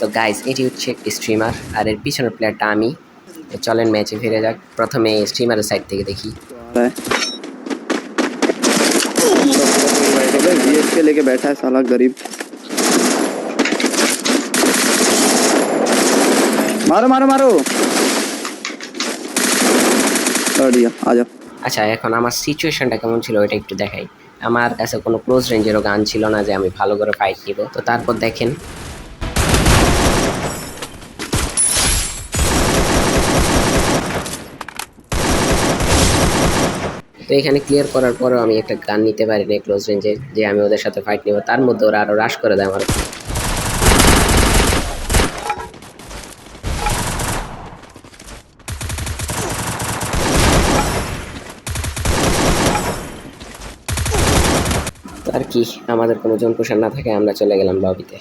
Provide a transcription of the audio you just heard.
তো গাইস এটি হচ্ছে একটি স্ট্রিমার আর এর পিছনের প্লেয়ারটা আমি তো চলেন ম্যাচে ফিরে যাক প্রথমে স্ট্রিমারের সাইড থেকে দেখি जीएस के लेके बैठा है साला गरीब मारो मारो मारो बढ़िया आ जाओ আচ্ছা এখন আমার সিচুয়েশনটা কেমন ছিল ওইটা একটু দেখাই আমার কাছে কোনো ক্লোজ রেঞ্জেরও গান ছিল না যে আমি ভালো করে ফাইট নিব তো তারপর দেখেন তো এখানে ক্লিয়ার করার পরেও আমি একটা গান নিতে পারিনি ক্লোজ রেঞ্জে যে আমি ওদের সাথে ফাইট নিব। তার মধ্যে ওরা আরও রাশ করে দেয় আমার। আর কি, আমাদের কোনো জন পোষণ না থাকে, আমরা চলে গেলাম লবিতে